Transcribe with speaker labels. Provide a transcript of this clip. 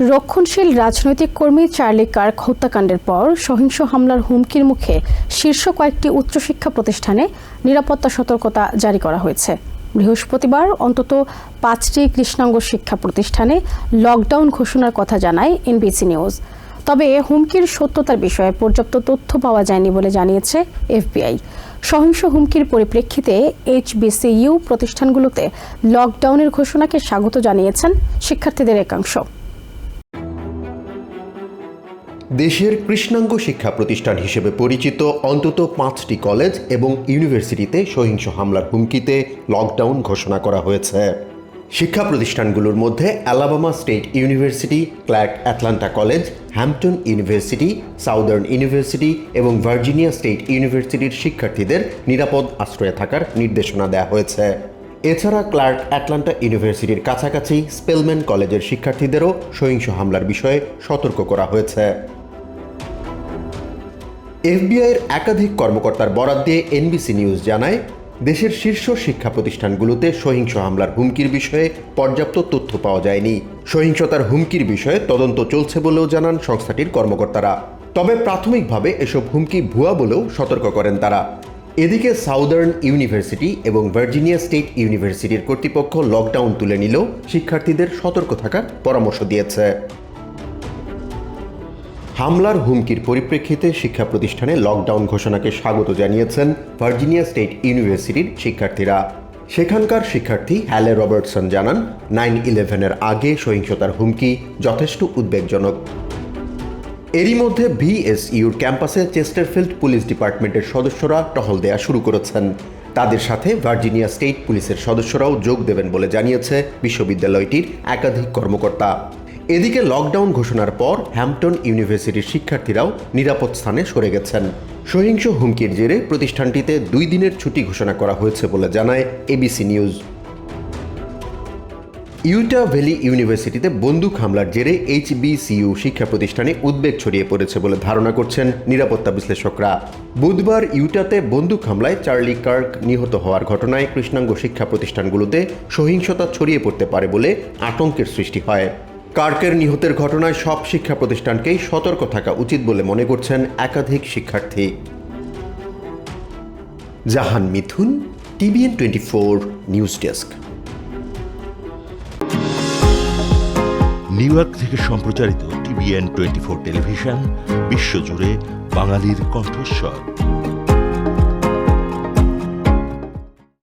Speaker 1: রক্ষণশীল রাজনৈতিক কর্মী চার্লি কার্ক হত্যাকাণ্ডের পর সহিংস হামলার হুমকির মুখে শীর্ষ কয়েকটি উচ্চশিক্ষা প্রতিষ্ঠানে নিরাপত্তা সতর্কতা জারি করা হয়েছে। বৃহস্পতিবার অন্তত পাঁচটি কৃষ্ণাঙ্গ শিক্ষা প্রতিষ্ঠানে লকডাউন ঘোষণার কথা জানায় এনবিসি নিউজ। তবে হুমকির সত্যতার বিষয়ে পর্যাপ্ত তথ্য পাওয়া যায়নি বলে জানিয়েছে এফবিআই। সহিংস হুমকির পরিপ্রেক্ষিতে এইচবিসিইউ প্রতিষ্ঠানগুলোতে লকডাউনের ঘোষণাকে স্বাগত জানিয়েছেন শিক্ষার্থীদের একাংশ।
Speaker 2: দেশের কৃষ্ণাঙ্গ শিক্ষা প্রতিষ্ঠান হিসেবে পরিচিত অন্তত পাঁচটি কলেজ এবং ইউনিভার্সিটিতে সহিংস হামলার হুমকিতে লকডাউন ঘোষণা করা হয়েছে। শিক্ষা প্রতিষ্ঠানগুলোর মধ্যে Alabama State University, Clark Atlanta College, Hampton University, Southern University এবং ভার্জিনিয়া স্টেট ইউনিভার্সিটির শিক্ষার্থীদের নিরাপদ আশ্রয়ে থাকার নির্দেশনা দেওয়া হয়েছে। এছাড়া ক্লার্ক অ্যাটলান্টা ইউনিভার্সিটির কাছাকাছি স্পেলম্যান কলেজের শিক্ষার্থীদেরও সহিংস হামলার বিষয়ে সতর্ক করা হয়েছে। এফবিআইয়ের একাধিক কর্মকর্তার বরাত দিয়ে এনবিসি নিউজ জানায়, দেশের শীর্ষ শিক্ষা প্রতিষ্ঠানগুলোতে সহিংস হামলার হুমকির বিষয়ে পর্যাপ্ত তথ্য পাওয়া যায়নি। সহিংসতার হুমকির বিষয়ে তদন্ত চলছে বলেও জানান সংস্থাটির কর্মকর্তারা। তবে প্রাথমিকভাবে এসব হুমকি ভুয়া বলেও সতর্ক করেন তারা। এদিকে সাউদার্ন ইউনিভার্সিটি এবং ভার্জিনিয়া স্টেট ইউনিভার্সিটির কর্তৃপক্ষ লকডাউন তুলে নিলেও শিক্ষার্থীদের সতর্ক থাকার পরামর্শ দিয়েছে। হামলার হুমকির পরিপ্রেক্ষিতে শিক্ষা প্রতিষ্ঠানে লকডাউন ঘোষণাকে স্বাগত জানিয়েছেন ভার্জিনিয়া স্টেট ইউনিভার্সিটির শিক্ষার্থীরা। সেখানকার শিক্ষার্থী হ্যালে রবার্টসন জানান, নাইন ইলেভেনের আগে সহিংসতার হুমকি যথেষ্ট উদ্বেগজনক। এরই মধ্যে ভিএসইউর ক্যাম্পাসে চেস্টারফিল্ড পুলিশ ডিপার্টমেন্টের সদস্যরা টহল দেয়া শুরু করেছেন। তাদের সাথে ভার্জিনিয়া স্টেট পুলিশের সদস্যরাও যোগ দেবেন বলে জানিয়েছে বিশ্ববিদ্যালয়টির একাধিক কর্মকর্তা। এদিকে লকডাউন ঘোষণার পর হ্যাম্পটন ইউনিভার্সিটির শিক্ষার্থীরাও নিরাপদ স্থানে সরে গেছেন। সহিংস হুমকির জেরে প্রতিষ্ঠানটিতে দুই দিনের ছুটি ঘোষণা করা হয়েছে বলে জানায় এবিসি নিউজ। ইউটা ভ্যালি ইউনিভার্সিটিতে বন্দুক হামলার জেরে এইচবিসিইউ শিক্ষা প্রতিষ্ঠানে উদ্বেগ ছড়িয়ে পড়েছে বলে ধারণা করছেন নিরাপত্তা বিশ্লেষকরা। বুধবার ইউটাতে বন্দুক হামলায় চার্লি কার্ক নিহত হওয়ার ঘটনায় কৃষ্ণাঙ্গ শিক্ষা প্রতিষ্ঠানগুলোতে সহিংসতা ছড়িয়ে পড়তে পারে বলে আতঙ্কের সৃষ্টি হয়। কার্কের নিহতের ঘটনায় সব শিক্ষা প্রতিষ্ঠানকেই সতর্ক থাকা উচিত বলে মনে করছেন একাধিক শিক্ষার্থী। Jahan Mithun, TVN twenty four news desk.
Speaker 3: New York থেকে সম্প্রচারিত টিভিএন টোয়েন্টি ফোর টেলিভিশন, বিশ্বজুড়ে বাঙালির কণ্ঠস্বর।